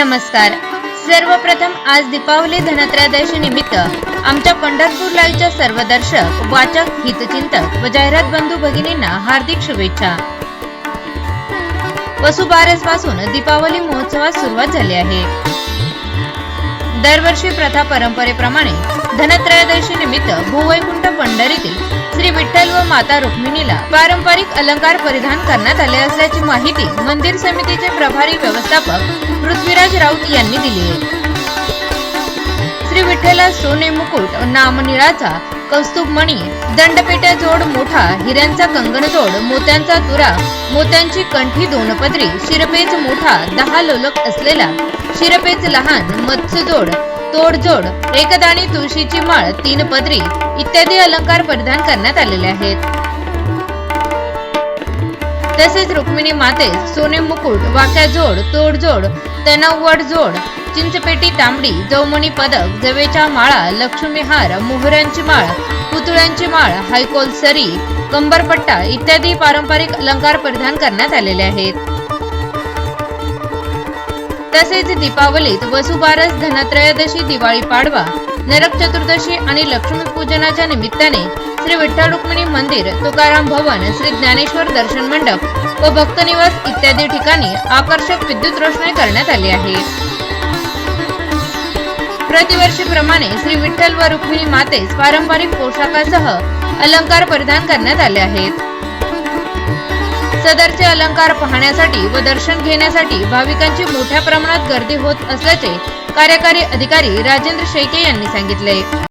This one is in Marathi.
नमस्कार. सर्वप्रथम आज दीपावली धनत्रयोदशी निमित्त आमच्या पंढरपूर लाईव्हच्या सर्व दर्शक वाचक हितचिंतक व जाहिरात बंधू भगिनींना हार्दिक शुभेच्छा. वसुबारसपासून दीपावली महोत्सवास सुरुवात झाली आहे. दरवर्षी प्रथा परंपरेप्रमाणे धनत्रयोदशी निमित्त भूवैकुंठ पंढरीतील श्री विठ्ठल व माता रुक्मिणीला पारंपरिक अलंकार परिधान करण्यात आले असल्याची माहिती मंदिर समितीचे प्रभारी व्यवस्थापक पृथ्वीराज राऊत यांनी दिली आहे. श्री विठ्ठला सोने मुकुट नामनिळाचा कौस्तुभ मणी दंडपेट्या जोड मोठा हिऱ्यांचा कंगन जोड मोत्यांचा तुरा मोत्यांची कंठी दोन पदरी शिरपेच मोठा दहा लोलक असलेला शिरपेच लहान मत्स्य तोडजोड तोड तुळशीची माळ तीन पदरी इत्यादी अलंकार परिधान करण्यात आलेले आहेत. तसेच रुक्मिणी माते सोने मुकुट वाक्याजोड जोड तोड जोड चिंचपेटी तांबडी जवमणी पदक जवेच्या माळा लक्ष्मीहार मोहऱ्यांची माळ पुतळ्यांची माळ हायकोल सरी कंबरपट्टा इत्यादी पारंपरिक अलंकार परिधान करण्यात आलेले आहेत. तसेच दीपावलीत वसुबारस धनत्रयोदशी दिवाळी पाडवा नरक चतुर्दशी आणि लक्ष्मी पूजनाच्या निमित्ताने श्री विठ्ठल रुक्मिणी मंदिर तुकाराम भवन श्री ज्ञानेश्वर दर्शन मंडप व भक्तनिवास इत्यादी ठिकाणी आकर्षक विद्युत रोषणाई करण्यात आली आहे. प्रतिवर्षीप्रमाणे श्री विठ्ठल व रुक्मिणी मातेस पारंपरिक पोशाखासह अलंकार परिधान करण्यात आले आहेत. सदरचे अलंकार पाहण्यासाठी व दर्शन घेण्यासाठी भाविकांची मोठ्या प्रमाणात गर्दी होत असल्याचे कार्यकारी अधिकारी राजेंद्र शेके यांनी सांगितले.